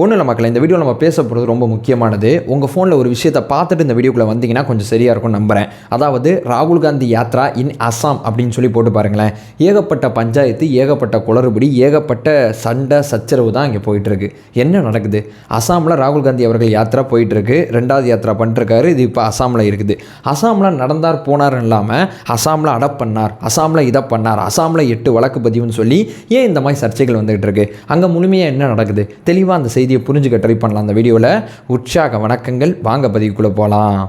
ஒன்றும் இல்லை மக்களே இந்த வீடியோ நம்ம பேச போகிறது ரொம்ப முக்கியமானது. உங்கள் ஃபோனில் ஒரு விஷயத்தை பார்த்துட்டு இந்த வீடியோக்குள்ளே வந்தீங்கன்னா கொஞ்சம் சரியாக இருக்கும் நம்புகிறேன் அதாவது ராகுல் காந்தி யாத்ரா இன் அஸ்ஸாம் அப்படின்னு சொல்லி போட்டு பாருங்களேன். ஏகப்பட்ட பஞ்சாயத்து ஏகப்பட்ட குளறுபடி ஏகப்பட்ட சண்டை சச்சரவு தான் இங்கே போயிட்டுருக்கு. என்ன நடக்குது? அஸ்ஸாமில் ராகுல் காந்தி அவர்கள் யாத்ரா போயிட்டுருக்கு. ரெண்டாவது யாத்ரா பண்ணிருக்காரு இது இப்போ அஸ்ஸாமில் இருக்குது. அஸ்ஸாமில் நடந்தார் போனார்னு இல்லாமல் அஸ்ஸாமில் அடப் பண்ணார் அஸ்ஸாமில் இதை பண்ணார் அஸ்ஸாமில் எட்டு வழக்கு பதிவுன்னு சொல்லி ஏன் இந்த மாதிரி சர்ச்சைகள் வந்துகிட்டு இருக்கு? அங்கே முழுமையாக என்ன நடக்குது? தெளிவாக அந்த செய்தியை புரிஞ்சுக்க ட்ரை பண்ணலாம். அந்த வீடியோவில் உற்சாக வணக்கங்கள். வாங்க பதிவுக்குள்ளே போகலாம்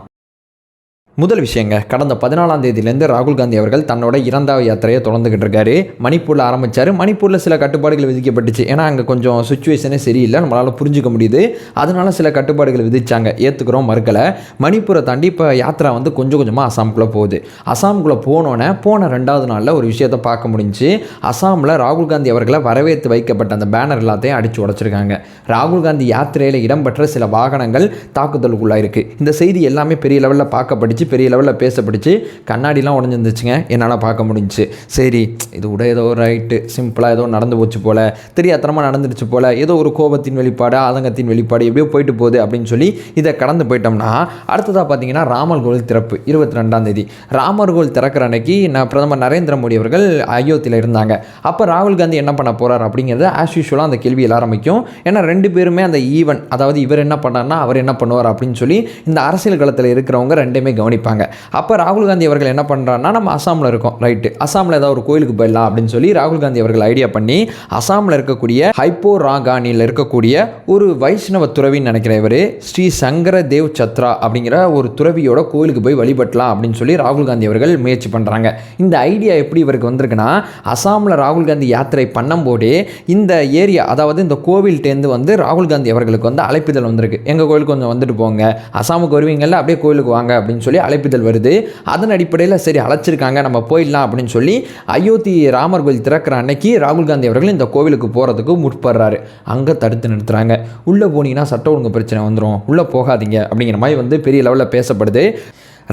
முதல் விஷயங்க கடந்த பதினாலாம் தேதியிலேருந்து ராகுல் காந்தி அவர்கள் தன்னோட இரண்டாவது யாத்திரையை தொடர்ந்துகிட்டு இருக்காரு. மணிப்பூரில் ஆரம்பித்தார் மணிப்பூரில் சில கட்டுப்பாடுகள் விதிக்கப்பட்டுச்சு. ஏன்னா அங்கே கொஞ்சம் சுச்சுவேஷனே சரியில்லை. நம்மளால் புரிஞ்சுக்க முடியுது. அதனால சில கட்டுப்பாடுகள் விதிச்சாங்க. ஏற்றுக்கிறோம் மறுக்கலை. மணிப்பூரை தாண்டி இப்போ யாத்திரா வந்து கொஞ்சம் கொஞ்சமாக அசாமுக்குள்ளே போகுது. அசாமுக்குள்ளே போனோன்னே போன ரெண்டாவது நாளில் ஒரு விஷயத்தை பார்க்க முடிஞ்சு அசாமில் ராகுல் காந்தி அவர்களை வரவேற்று வைக்கப்பட்ட அந்த பேனர் எல்லாத்தையும் அடித்து உடச்சிருக்காங்க. ராகுல் காந்தி யாத்திரையில் இடம்பெற்ற சில வாகனங்கள் தாக்குதலுக்குள்ளாயிருக்கு. இந்த செய்தி எல்லாமே பெரிய லெவலில் பார்க்கப்பட்டுச்சு. பெரிய லெவலில் பேசப்பட்டுச்சு கண்ணாடிலாம் உடஞ்சிருந்துச்சுங்க. என்னால் பார்க்க முடிஞ்சுச்சு. சரி இது கூட ஏதோ ரைட்டு சிம்பிளாக ஏதோ நடந்து போச்சு போல் தெரியாத்தனமாக நடந்துருச்சு போல் ஏதோ ஒரு கோபத்தின் வெளிப்பாடு ஆதங்கத்தின் வெளிப்பாடு எப்படியோ போயிட்டு போகுது அப்படின்னு சொல்லி இதை கடந்து போயிட்டோம்னா அடுத்ததாக பார்த்தீங்கன்னா ராமர் கோவில் திறப்பு இருபத்தி ரெண்டாம் தேதி. ராமர் கோவில் திறக்கிற அன்னைக்கு நான் பிரதமர் நரேந்திர மோடி அவர்கள் அயோத்தியில் இருந்தாங்க. அப்போ ராகுல் காந்தி என்ன பண்ண போகிறார் அப்படிங்கிறது ஆஸ் யூஷுவலாக அந்த கேள்வியில் ஆரம்பிக்கும் ஏன்னா ரெண்டு பேருமே அந்த ஈவன் அதாவது இவர் என்ன பண்ணார்னா அவர் என்ன பண்ணுவார் அப்படின்னு சொல்லி இந்த அரசியல் களத்தில் இருக்கிறவங்க ரெண்டுமே முடிப்பாங்க அப்போ ராகுல் காந்தி அவர்கள் என்ன பண்ணுறான்னா நம்ம அசாமில் இருக்கோம் ரைட்டு அசாமில் ஏதாவது ஒரு கோயிலுக்கு போயிடலாம் அப்படின்னு சொல்லி ராகுல் காந்தி அவர்கள் ஐடியா பண்ணி அசாமில் இருக்கக்கூடிய ஹைப்போ ராகானியில் இருக்கக்கூடிய ஒரு வைஷ்ணவ துறவின்னு நினைக்கிற இவர் ஸ்ரீ சங்கர தேவ் சத்ரா அப்படிங்கிற ஒரு துறவியோட கோயிலுக்கு போய் வழிபட்டலாம் அப்படின்னு சொல்லி ராகுல் காந்தி அவர்கள் முயற்சி பண்ணுறாங்க இந்த ஐடியா எப்படி இவருக்கு வந்திருக்குன்னா அசாமில் ராகுல் காந்தி யாத்திரை பண்ணும்போதே இந்த ஏரியா அதாவது இந்த கோவில்கிட்டேருந்து வந்து ராகுல் காந்தி அவர்களுக்கு வந்து அழைப்பிதழ் வந்திருக்கு. எங்கள் கோயிலுக்கு கொஞ்சம் வந்துட்டு போங்க. அசாமுக்கு வருவீங்கல்ல அப்படியே கோயிலுக்கு வாங்க அப்படின்னு சொல்லி அழைப்புதல் வருது. அதன் அடிப்படையில் சரி அழைச்சிருக்காங்க நம்ம போயிடலாம் அப்படின்னு சொல்லி அயோத்தி ராமர் கோயில் திறக்கிற அன்னைக்கு ராகுல் காந்தி அவர்கள் இந்த கோவிலுக்கு போகிறதுக்கு முற்படுறாரு. அங்கே தடுத்து நிறுத்துறாங்க. உள்ளே போனீங்கன்னா சட்ட ஒழுங்கு பிரச்சனை வந்துடும் உள்ளே போகாதீங்க அப்படிங்கிற மாதிரி வந்து பெரிய லெவலில் பேசப்படுது.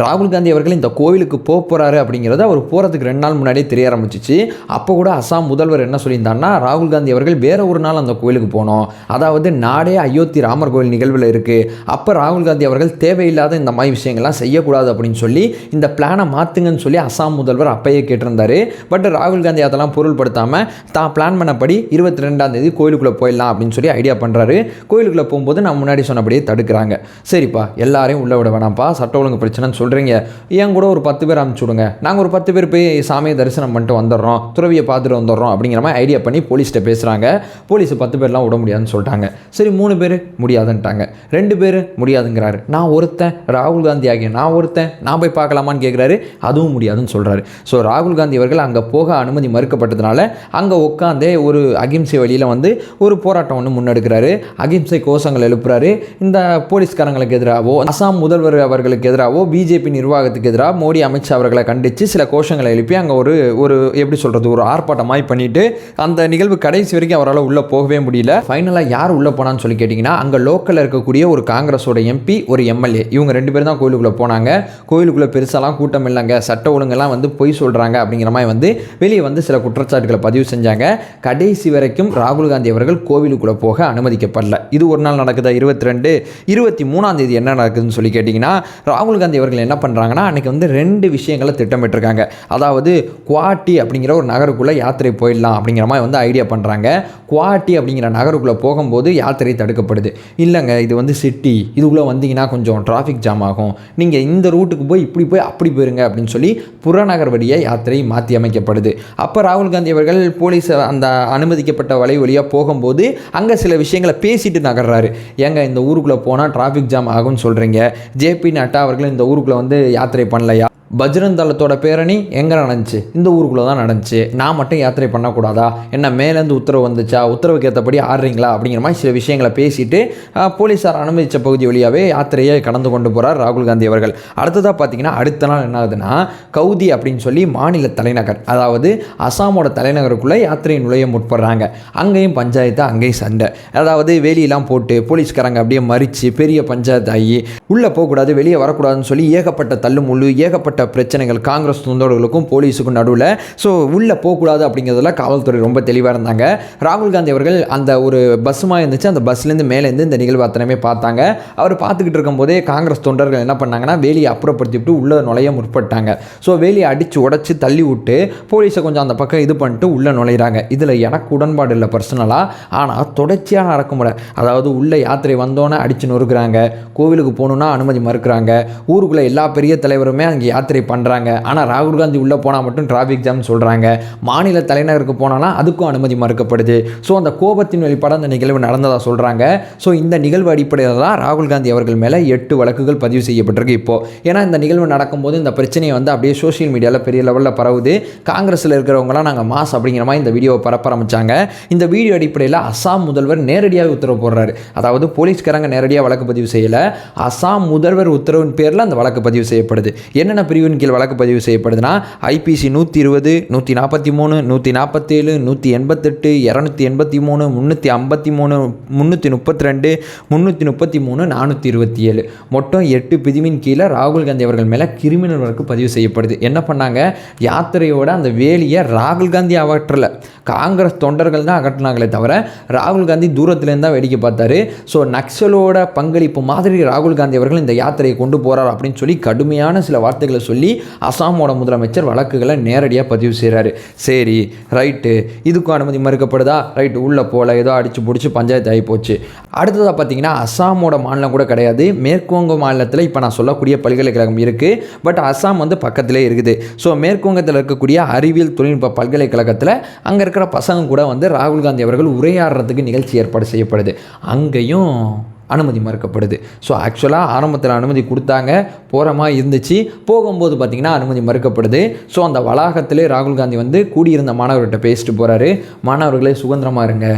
ராகுல் காந்தி அவர்கள் இந்த கோவிலுக்கு போக போகிறாரு அப்படிங்கிறது அவர் போகிறதுக்கு ரெண்டு நாள் முன்னாடியே தெரிய ஆரம்பிச்சிச்சு. அப்போ கூட அசாம் முதல்வர் என்ன சொல்லியிருந்தாருன்னா ராகுல் காந்தி அவர்கள் வேற ஒரு நாள் அந்த கோவிலுக்கு போனோம். அதாவது நாடே அயோத்தி ராமர் கோவில் நிகழ்வில் இருக்குது அப்போ ராகுல் காந்தி அவர்கள் தேவையில்லாத இந்த மாதிரி விஷயங்கள்லாம் செய்யக்கூடாது அப்படின்னு சொல்லி இந்த பிளானை மாற்றுங்கன்னு சொல்லி அசாம் முதல்வர் அப்பயே கேட்டிருந்தாரு. பட் ராகுல் காந்தி அதெல்லாம் பொருள்படுத்தாமல் தான் பிளான் பண்ணபடி இருபத்தி ரெண்டாம் தேதி கோயிலுக்குள்ளே போயிடலாம் அப்படின்னு சொல்லி ஐடியா பண்ணுறாரு கோயிலுக்குள்ளே போகும்போது நான் முன்னாடி சொன்னபடியே தடுக்கிறாங்க. சரிப்பா எல்லாரையும் உள்ள விட வேணாம்ப்பா. சட்ட ஒழுங்கு பிரச்சனைன்னு சொல்கிறீங்க என் கூட ஒரு பத்து பேர் அனுப்பிச்சி விடுங்க. நாங்கள் ஒரு பத்து பேர் போய் சாமியை தரிசனம் பண்ணிட்டு வந்துடுறோம். துறவியை பார்த்துட்டு வந்துடுறோம் அப்படிங்கிற மாதிரி ஐடியா பண்ணி போலீஸ்கிட்ட பேசுகிறாங்க போலீஸ் பத்து பேர்லாம் விட முடியாதுன்னு சொல்லிட்டாங்க. சரி மூணு பேர் முடியாதுன்ட்டாங்க. ரெண்டு பேர் முடியாதுங்கிறாரு. நான் ஒருத்தன் ராகுல் காந்தி ஆகிய நான் ஒருத்தன். நான் போய் பார்க்கலாமான்னு கேட்குறாரு அதுவும் முடியாதுன்னு சொல்கிறாரு ஸோ ராகுல் காந்தி அவர்கள் அங்கே போக அனுமதி மறுக்கப்பட்டதுனால அங்கே உட்காந்தே ஒரு அகிம்சை வழியில் வந்து ஒரு போராட்டம் ஒன்று முன்னெடுக்கிறாரு. அகிம்சை கோஷங்கள் எழுப்புறாரு. இந்த போலீஸ்காரங்களுக்கு எதிராகவோ அசாம் முதல்வர் அவர்களுக்கு எதிராகவோ பிஜேபி நிர்வாகத்துக்கு எதிராக மோடி அமித்ஷா அவர்களை கண்டித்து சில கோஷங்களை எழுப்பி அங்கே ஒரு ஒரு எப்படி சொல்கிறது ஒரு ஆர்ப்பாட்டமாய் பண்ணிட்டு அந்த நிகழ்வு கடைசி வரைக்கும் அவரால் உள்ளே போகவே முடியல. ஃபைனலாக யார் உள்ளே போனான்னு சொல்லி கேட்டிங்கன்னா அங்கே லோக்கலில் இருக்கக்கூடிய ஒரு காங்கிரஸோட எம்பி ஒரு எம்எல்ஏ இவங்க ரெண்டு பேரும் தான் கோயிலுக்குள்ளே போனாங்க. கோயிலுக்குள்ளே பெருசாலாம் கூட்டம் இல்லைங்க. சட்ட ஒழுங்கெல்லாம் வந்து பொய் சொல்கிறாங்க அப்படிங்கிற மாதிரி வந்து வெளியே வந்து சில குற்றச்சாட்டுகளை பதிவு செஞ்சாங்க. கடைசி வரைக்கும் ராகுல் காந்தி அவர்கள் கோவிலுக்குள்ளே போக அனுமதிக்கப்படல. இது ஒரு நாள் நடக்குதா? இருபத்தி ரெண்டு இருபத்தி மூணாம் தேதி என்ன நடக்குதுன்னு சொல்லி கேட்டிங்கன்னா ராகுல் காந்தி அவர்கள் என்ன பண்ணுறாங்கன்னா அன்றைக்கி வந்து ரெண்டு விஷயங்களை திட்டமிட்டிருக்காங்க. அதாவது குவாட்டி அப்படிங்கிற ஒரு நகருக்குள்ளே யாத்திரை போயிடலாம் அப்படிங்கிற மாதிரி வந்து ஐடியா பண்ணுறாங்க குவாட்டி அப்படிங்கிற நகருக்குள்ளே போகும்போது யாத்திரை தடுக்கப்படுது. இல்லைங்க இது வந்து சிட்டி இதுக்குள்ளே வந்தீங்கன்னா கொஞ்சம் டிராஃபிக் ஜாம் ஆகும். நீங்கள் இந்த ரூட்டுக்கு போய் இப்படி போய் அப்படி போயிருங்க அப்படின்னு சொல்லி புறநகர் வழியாக யாத்திரை மாற்றி அமைக்கப்படுது. அப்போ ராகுல் காந்தி அவர்கள் போலீஸ் அந்த அனுமதிக்கப்பட்ட வலை வழியாக போகும்போது அங்கே சில விஷயங்களை பேசிட்டு நகர்றாரு. ஏங்க இந்த ஊருக்குள்ளே போனால் டிராஃபிக் ஜாம் ஆகும்னு சொல்கிறீங்க ஜேபி நட்டா அவர்கள் இந்த ஊருக்குள்ளே வந்து யாத்திரை பண்ணலையா? பஜ்ரங் தளத்தோட பேரணி எங்கே நடந்துச்சு? இந்த ஊருக்குள்ளே தான் நடந்துச்சு. நான் மட்டும் யாத்திரை பண்ணக்கூடாதா? என்ன மேலேருந்து உத்தரவு வந்துச்சா? உத்தரவுக்கு ஏற்றபடி ஆடுறீங்களா? அப்படிங்கிற மாதிரி சில விஷயங்களை பேசிட்டு போலீஸார் அனுமதித்த பகுதி வழியாகவே யாத்திரையை கடந்து கொண்டு போகிறார் ராகுல் காந்தி அவர்கள். அடுத்ததாக பார்த்தீங்கன்னா அடுத்த நாள் என்ன ஆகுதுன்னா கவுதி அப்படின்னு சொல்லி மாநில தலைநகர் அதாவது அசாமோட தலைநகருக்குள்ளே யாத்திரை நுழைய முற்படுறாங்க அங்கேயும் பஞ்சாயத்து அங்கேயும் சண்டை. அதாவது வேலியெல்லாம் போட்டு போலீஸ்காரங்க அப்படியே மறித்து பெரிய பஞ்சாயத்து ஆகி உள்ளே போகக்கூடாது வெளியே வரக்கூடாதுன்னு சொல்லி ஏகப்பட்ட தள்ளு முள்ளு ஏகப்பட்ட ஏகப்பட்ட பிரச்சனைகள் காங்கிரஸ் தொண்டர்களுக்கும் போலீஸுக்கும் நடுவில். ஸோ உள்ளே போகக்கூடாது அப்படிங்கிறதுல காவல்துறை ரொம்ப தெளிவாக இருந்தாங்க. ராகுல் காந்தி அவர்கள் அந்த ஒரு பஸ்ஸுமாக இருந்துச்சு அந்த பஸ்லேருந்து மேலேருந்து இந்த நிகழ்வு அத்தனையுமே பார்த்தாங்க. அவர் பார்த்துக்கிட்டு இருக்கும்போதே காங்கிரஸ் தொண்டர்கள் என்ன பண்ணாங்கன்னா வேலியை அப்புறப்படுத்தி விட்டு உள்ளே நுழைய முற்பட்டாங்க. ஸோ வேலியை அடித்து உடச்சி தள்ளி விட்டு போலீஸை கொஞ்சம் அந்த பக்கம் இது பண்ணிட்டு உள்ளே நுழையிறாங்க. இதில் எனக்கு உடன்பாடு இல்லை பர்சனலாக ஆனால் தொடர்ச்சியாக நடக்குமுறை அதாவது உள்ளே யாத்திரை வந்தோன்னே அடித்து நொறுக்குறாங்க. கோவிலுக்கு போகணுன்னா அனுமதி மறுக்கிறாங்க. ஊருக்குள்ளே எல்லா பெரிய தலைவருமே அங்கே யாத்திரை பண்ணுறாங்க ஆனால் ராகுல் காந்தி உள்ளே போனால் மட்டும் டிராஃபிக் ஜாம் சொல்கிறாங்க மாநில தலைநகருக்கு போனாலும் அதுக்கும் அனுமதி மறுக்கப்படுது. ஸோ அந்த கோபத்தின் வெளிப்பாடு அந்த நிகழ்வு நடந்ததாக சொல்கிறாங்க ஸோ இந்த நிகழ்வு அடிப்படையில் தான் ராகுல் காந்தி அவர்கள் மேலே எட்டு வழக்குகள் பதிவு செய்யப்பட்டிருக்கு இப்போது ஏன்னா இந்த நிகழ்வு நடக்கும்போது இந்த பிரச்சனையை வந்து அப்படியே சோஷியல் மீடியாவில் பெரிய லெவலில் பரவுது. காங்கிரஸில் இருக்கிறவங்களாம் நாங்கள் மாஸ் அப்படிங்கிற மாதிரி இந்த வீடியோவை பரப்ப ஆரம்பித்தாங்க இந்த வீடியோ அடிப்படையில் அசாம் முதல்வர் நேரடியாக உத்தரவு போடுறாரு. அதாவது போலீஸ்காரங்க நேரடியாக வழக்கு பதிவு செய்யலை. அசாம் முதல்வர் உத்தரவின் பேரில் அந்த வழக்கு பதிவு செய்யப்படுது. என்னென்ன பிரிவின் கீழ் வழக்கு பதிவு செய்யப்படுதுன்னா ஐபிசி நூற்றி இருபது நூற்றி நாற்பத்தி மூணு நூற்றி நாற்பத்தேழு நூற்றி எண்பத்தெட்டு இரநூத்தி எண்பத்தி மூணு முந்நூற்றி ஐம்பத்தி மூணு முந்நூற்றி முப்பத்தி ரெண்டு முந்நூற்றி முப்பத்தி மூணு நானூற்றி இருபத்தி ஏழு. மொத்தம் எட்டு பிரிவின் கீழே ராகுல் காந்தி அவர்கள் மேலே கிரிமினல் வழக்கு பதிவு செய்யப்படுது. என்ன பண்ணாங்க? யாத்திரையோட அந்த வேலியை ராகுல் காந்தி அகற்றல. காங்கிரஸ் தொண்டர்கள் தான் அகற்றினாங்களே தவிர ராகுல் காந்தி தூரத்துலேருந்து தான் வேடிக்கை பார்த்தாரு. ஸோ நக்சலோட பங்களிப்பு மாதிரி ராகுல் காந்தி அவர்கள் இந்த யாத்திரையை கொண்டு போகிறார் அப்படின்னு சொல்லி கடுமையான சில வார்த்தைகளை சொல்லி அசாமோட முதலமைச்சர் வழக்குகளை நேரடியாக பதிவு செய்கிறாரு சரி ரைட்டு இதுக்கும் அனுமதி மறுக்கப்படுதா? ரைட்டு உள்ளே போகல ஏதோ அடித்து பிடிச்சி பஞ்சாயத்து ஆகி போச்சு. அடுத்ததாக பார்த்தீங்கன்னா அசாமோட மாநிலம் கூட கிடையாது. மேற்குவங்க மாநிலத்தில் இப்போ நான் சொல்லக்கூடிய பல்கலைக்கழகம் இருக்குது பட் அசாம் வந்து பக்கத்திலே இருக்குது. ஸோ மேற்குவங்கத்தில் இருக்கக்கூடிய அறிவியல் தொழில்நுட்ப பல்கலைக்கழகத்தில் அங்கே இருக்கிற பசங்க கூட வந்து ராகுல் காந்தி அவர்கள் உரையாடுறதுக்கு நிகழ்ச்சி ஏற்பாடு செய்யப்படுது. அங்கேயும் அனுமதி மறுக்கப்படுது. ஸோ ஆக்சுவலாக ஆரம்பத்தில் அனுமதி கொடுத்தாங்க போகிற மாதிரி இருந்துச்சு. போகும்போது பார்த்திங்கன்னா அனுமதி மறுக்கப்படுது. ஸோ அந்த வளாகத்திலே ராகுல் காந்தி வந்து கூடியிருந்த மாணவர்கிட்ட பேசிட்டு போகிறாரு மாணவர்களே சுதந்திரமாக இருங்க.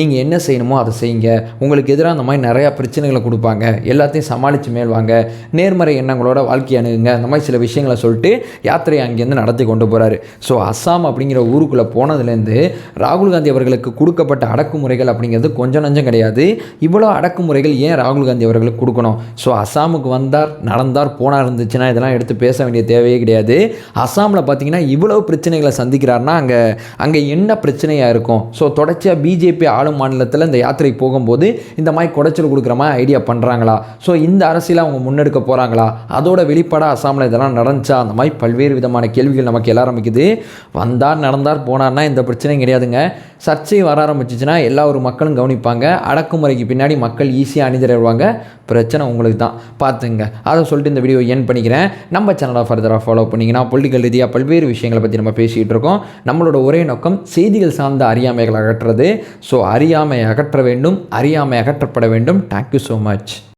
நீங்கள் என்ன செய்யணுமோ அதை செய்யுங்க. உங்களுக்கு எதிராக அந்த மாதிரி நிறையா பிரச்சனைகளை கொடுப்பாங்க. எல்லாத்தையும் சமாளித்து மேல்வாங்க நேர்மறை எண்ணங்களோட வாழ்க்கை அணுகுங்க. அந்த மாதிரி சில விஷயங்களை சொல்லிட்டு யாத்திரையை அங்கேருந்து நடத்தி கொண்டு போகிறாரு ஸோ அஸ்ஸாம் அப்படிங்கிற ஊருக்குள்ளே போனதுலேருந்து ராகுல் காந்தி அவர்களுக்கு கொடுக்கப்பட்ட அடக்குமுறைகள் அப்படிங்கிறது கொஞ்சம் நஞ்சம் கிடையாது. இவ்வளோ அடக்குமுறைகள் ஏன் ராகுல் காந்தி அவர்களுக்கு கொடுக்கணும்? ஸோ அசாமுக்கு வந்தார் நடந்தார் போனார் இருந்துச்சுன்னா இதெல்லாம் எடுத்து பேச வேண்டிய தேவையே கிடையாது. அஸ்ஸாமில் பார்த்தீங்கன்னா இவ்வளோ பிரச்சனைகளை சந்திக்கிறாருன்னா அங்கே அங்கே என்ன பிரச்சனையாக இருக்கும்? ஸோ தொடர்ச்சியாக பிஜேபி ஆளும் மாநிலத்தில் இந்த யாத்திரை போகும்போது இந்த மாதிரி குடைச்சல் கொடுக்குற மாதிரி ஐடியா பண்ணுறாங்களா ஸோ இந்த அரசியல் அவங்க முன்னெடுக்க போகிறாங்களா அதோட வெளிப்பாடாக அசாமில் இதெல்லாம் நடந்துச்சா? அந்த மாதிரி பல்வேறு விதமான கேள்விகள் நமக்கு எல்லாம் ஆரம்பிக்குது. வந்தார் நடந்தார் போனார்னா இந்த பிரச்சனையும் கிடையாதுங்க. சர்ச்சை வர ஆரம்பிச்சிச்சுன்னா எல்லா ஒரு மக்களும் கவனிப்பாங்க. அடக்குமுறைக்கு பின்னாடி மக்கள் ஈஸியாக அணிஞ்சிடுவாங்க பிரச்சனை உங்களுக்கு தான். பார்த்துங்க. அதை சொல்லிட்டு இந்த வீடியோ என் பண்ணிக்கிறேன். நம்ம சேனலை ஃபர்தராக ஃபாலோ பண்ணிங்கன்னா பொலிட்டிக்கல் ரீதியாக பல்வேறு விஷயங்களை பற்றி நம்ம பேசிகிட்டு இருக்கோம். நம்மளோட ஒரே நோக்கம் செய்திகள் சார்ந்த அறியாமைகளை அகற்றுறது. ஸோ அறியாமை அகற்ற வேண்டும். அறியாமை அகற்றப்பட வேண்டும். Thank you so much